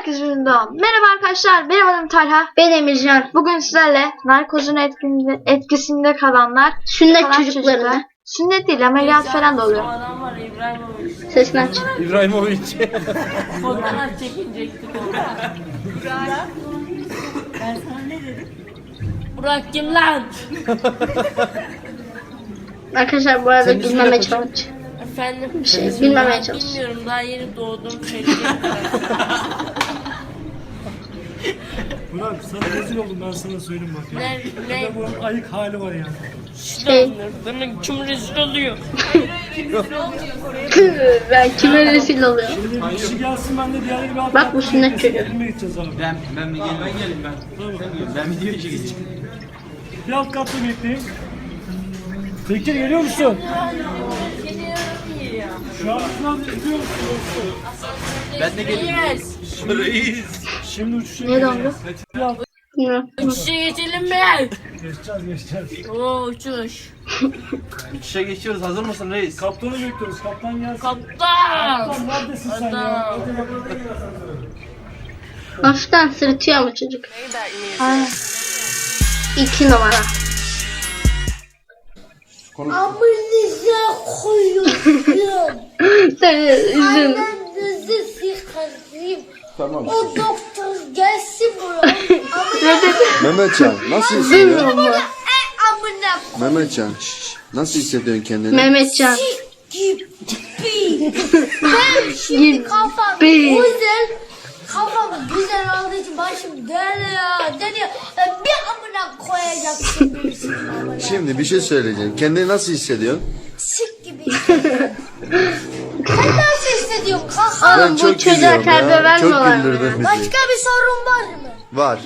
Herkese merhaba. Merhaba arkadaşlar. Benim adım Talha. Ben Emircan. Bugün sizlerle narkozun etkinde, etkisinde kalanlar Sünnet kalan çocuklarını. çocuklar- Sünnet değil ameliyat falan da oluyor. Var İbrahimovic. Sesini aç. İbrahimovic. Fotoğraf çekilecektik orada. Burak. Ben sana ne dedim? Burak kim lan? Arkadaşlar bu arada ne çalış. Efendim? Bir şey bilmemeye çalış. Bilmiyorum daha yeni doğdum. Sana rezil oldum ben sana söyleyeyim bak ya. ne? Ne? Buranın ayık hali var yani. Şey. Demek kim rezil oluyor? ben kime rezil oluyorum? Şimdi bir kişi gelsin ben de diğerleri bir alt Bak bu sünnet çocuğu. filme gideceğiz abi. Ben ben mi geleyim ben geleyim ben. Tamam. Ben video çekeceğim. Bir alt katta bekleyin. Bekir geliyor musun? Şu an sınav gidiyor musun? Ben de. Yes. Reis. Şimdi uçuşa? Bir alt Bilmiyorum. İşe geçelim mi? geçeceğiz geçeceğiz. Oo uçuş. Uçuşa geçiyoruz hazır mısın reis? Kaptanı bekliyoruz. Kaptan gelsin. Kaptan. Kaptan neredesin sen ya? Hadi sen. Hafiften sırıtıyor ama çocuk. Aynen. İki numara. Amınıza koyuyorum. Seni üzüm. Ananızı sıkarım. Tamam. O doktor gelsin buraya. Mehmetcan nasıl hissediyorsun? Amına e amına Mehmetcan şş, nasıl hissediyorsun kendini? Mehmetcan. gibi. Ben şimdi kafam Gibi. güzel. Kafam güzel olduğu için başım dönüyor. Dönüyor. E, Bir amına koyacaksın birisinin amına. Şimdi bir şey söyleyeceğim. Kendini nasıl hissediyorsun? Sik gibi hissediyorum. Kaka? Oğlum bu çocuğa gülüyorum ya. Çok güldürdün bizi. Başka bir sorun var mı? Var.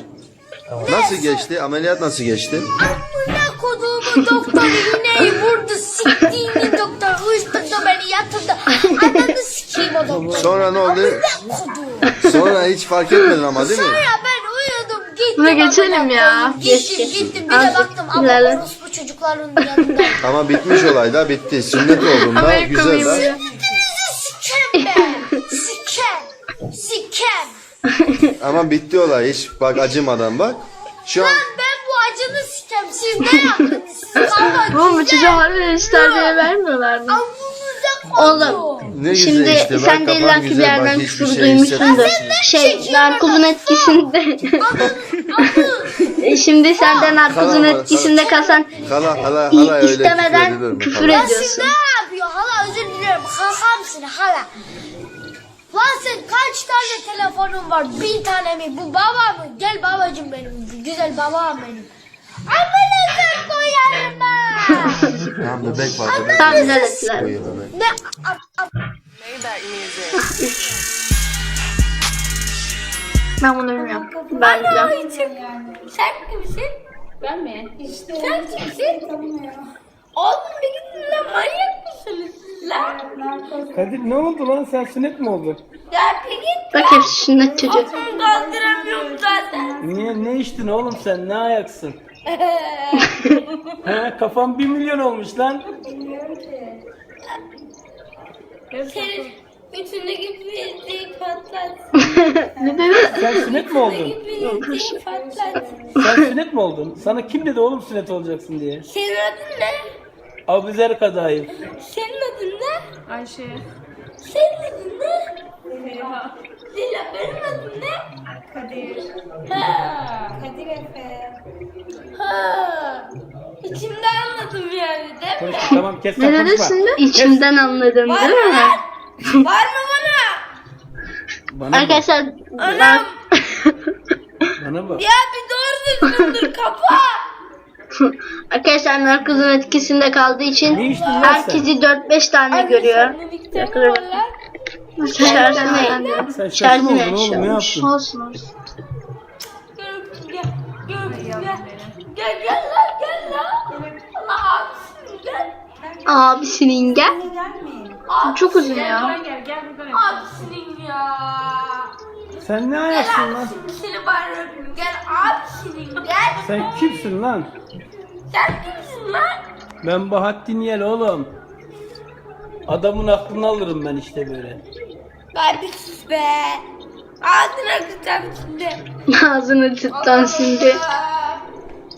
Nasıl geçti? Ameliyat nasıl geçti? Amına koduğumu doktor iğneyi vurdu. Siktiğini doktor uyuşturdu beni yatırdı. Ananı sikeyim o doktor. Sonra ne oldu? Amına koduğum. Sonra hiç fark etmedin ama değil mi? Sonra ben uyudum gittim. Buna geçelim ya. Geç, Gittim geç. gittim bir de baktım ama ilerle. orospu çocukların yanında. Ama bitmiş olay da bitti. Sünnet olduğunda Amerika güzel da. Sikem be. Sikem. Ama bitti olay hiç bak acımadan bak. Şu an Lan ben bu acını sikem. Siz ne yaptınız? Siz ama Oğlum bu çocuğa harbi hiç terbiye vermiyorlar mı? Oğlum. ne güzel Şimdi işte bak sen de kafan illa ki bir güzel bak yerden hiçbir küfür şey duymuşsundur. hissetmiyorsun. Şey narkozun etkisinde. Amın. Şimdi sen de narkozun Hala- etkisinde kalsan Hala hala hala öyle küfür edilir istemeden mi küfür siz ediyorsun. ne yapıyor? Hala özür diliyorum. Hakamsın hala. Lan sen kaç tane telefonun var? Bin tane mi? Bu baba mı? Gel babacım benim. Güzel babam benim. Amınıza koyarım ha. Tamam bebek var. bebek Tam bebek. ne? Ben bunu bilmiyorum. Ben de. Sen kimsin? Ben mi? İşte. Sen kimsin? Oğlum bir gidin lan manyak mısınız lan? Kadir ne oldu lan sen sünnet mi oldu? Ya bir git. Bak hepsi sünnet çocuğu. Kafamı kaldıramıyorum zaten. Niye ne içtin oğlum sen ne ayaksın? He kafam bir milyon olmuş lan. Senin bütündeki bildiği patlat. Sen sünnet mi oldun? Bildiği patlat. Sen sünnet mi oldun? Sana kim dedi oğlum sünnet olacaksın diye? Senin adın ne? Abuzer Kadayıf. Senin adın ne? Ayşe. Senin adın ne? Zeliha. Zeliha benim adım ne? Kadir. Ha. Kadir Efe. Ha. İçimden anladım yani değil mi? Konuş, tamam kes Ne sen dedin konuşma. şimdi? İçimden anladım Var değil mı mi? lan? Var mı bana? Bana bak. Arkadaşlar Anam. Bana bak. Ya bir doğru düzgündür kapa. Arkadaşlar narkozun etkisinde kaldığı için herkesi 4-5 tane görüyor. Birlikte mi lan? Şarjı Sen ne? Sen Şarjı oldun ne? oğlum ne yaptın? Olsun olsun. Gel, gel, gel, gel. Gel, gel lan, gel lan. Allah abisin, gel. Abisinin gel. Çok uzun ya. Abisinin ya. Sen ne ayaksın lan? Abisinin seni. Gel abisinin, gel. Sen kimsin lan? Sen kimsin lan? Ben Bahattin Yel oğlum. Adamın aklını alırım ben işte böyle. Bir sus be. Ağzına kıçam şimdi. Ağzını tıktan şimdi.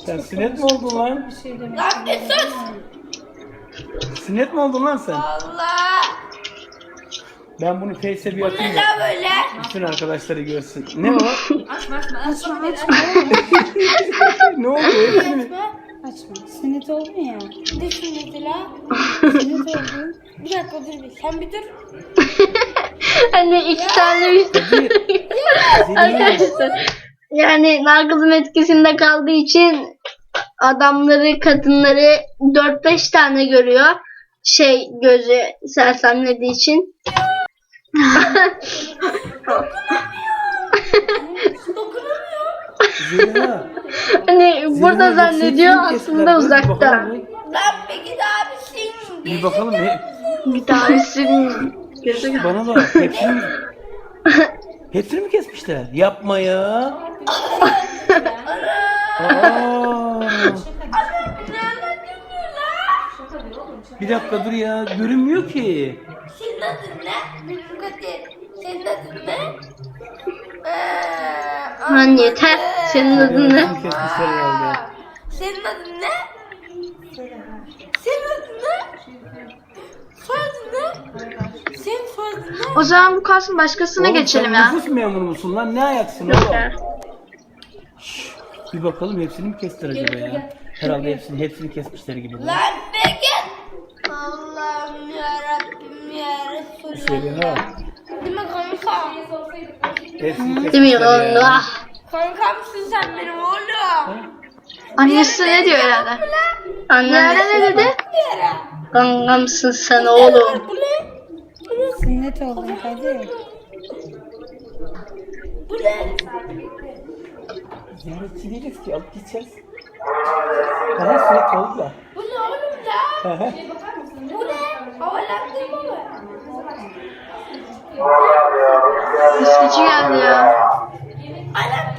Sen sinet mi oldun lan? Lan bir sus. Sinet mi oldun lan sen? Allah. Ben bunu Face'e bir Bu atayım ne da la böyle? bütün arkadaşları görsün. Ne o? ne oldu? Hepsini? Açma. Sünnet oldun ya. Ne sünneti la? Sünnet oldun. Bir dakika dur bir. Sen bir dur. Hani iki tane üst Arkadaşlar. Yani narkozun etkisinde kaldığı için adamları, kadınları 4-5 tane görüyor. Şey gözü sersemlediği için. Zeliha. hani burada Zeliha, zannediyor yoksa kim kestiler? aslında uzakta. bir. Lan peki daha bir bakalım ne? Bir tanesinin gözü Bana bak. Hepsini mi? Hepsini mi kesmişler? Yapma ya. Aa. Bir dakika dur ya. Görünmüyor ki. Senin adın ne? Benim Kadir. Senin adın ne? Ee, Lan yeter. Senin adın ne? Senin adın ne? Senin adın ne? Soyadın ne? Senin soyadın ne? O zaman bu kalsın başkasına Oğlum geçelim sen ya. nüfus memuru musun lan? Ne ayaksın oğlum? Şşş, Bir bakalım hepsini mi kestiler acaba ya? Herhalde hepsini hepsini kesmişler gibi. Lan peki. Allah'ım yarabbim ya Resulallah. Değil mi kanka? Hepsini Değil mi kesmişler ya. Allah? Kankamsın sen benim oğlum. Annesi ne diyor herhalde? Annem ne dedi? Kankamsın sen oğlum. Bu ne? Sünnet oldun Kadir. Bu ne? Ziyaretçi değiliz ki alıp gideceğiz. Bana sürekli oldu da. Bu ne oğlum ya? Bu ne? Havalandırma mı? İsviçre geldi ya. Anam.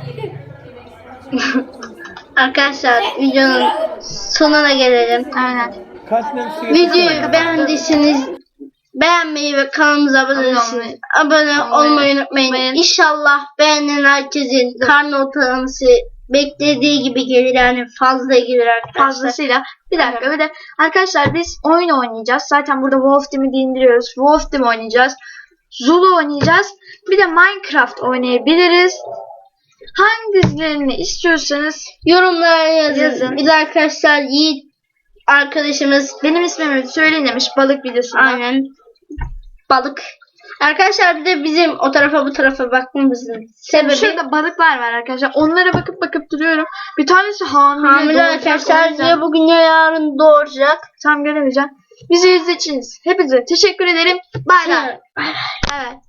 Arkadaşlar videonun sonuna gelelim. Aynen. Videoyu beğendiyseniz beğenmeyi ve kanalımıza abone olmayı- Abone olmayı unutmayın. İnşallah beğenen herkesin karnı ortalaması beklediği gibi gelir yani fazla gelir arkadaşlar. Fazlasıyla. Bir dakika bir de arkadaşlar biz oyun oynayacağız. Zaten burada Wolf Team'i indiriyoruz. Wolf Team oynayacağız. Zulu oynayacağız. Bir de Minecraft oynayabiliriz. Hangilerini istiyorsanız Yorumlara yazın. Yazın. Bir de arkadaşlar Yiğit arkadaşımız benim ismimi söyleyin demiş balık videosunda. aynen balık. Arkadaşlar bir de bizim o tarafa bu tarafa bakmamızın sebebi Şurada balıklar var arkadaşlar. Onlara bakıp bakıp duruyorum. Bir tanesi hamile. hamile arkadaşlar ya bugün ya yarın doğuracak. Tam göremeyeceğim. Bizi izlediğiniz hepinize teşekkür ederim. Bay bay. Evet.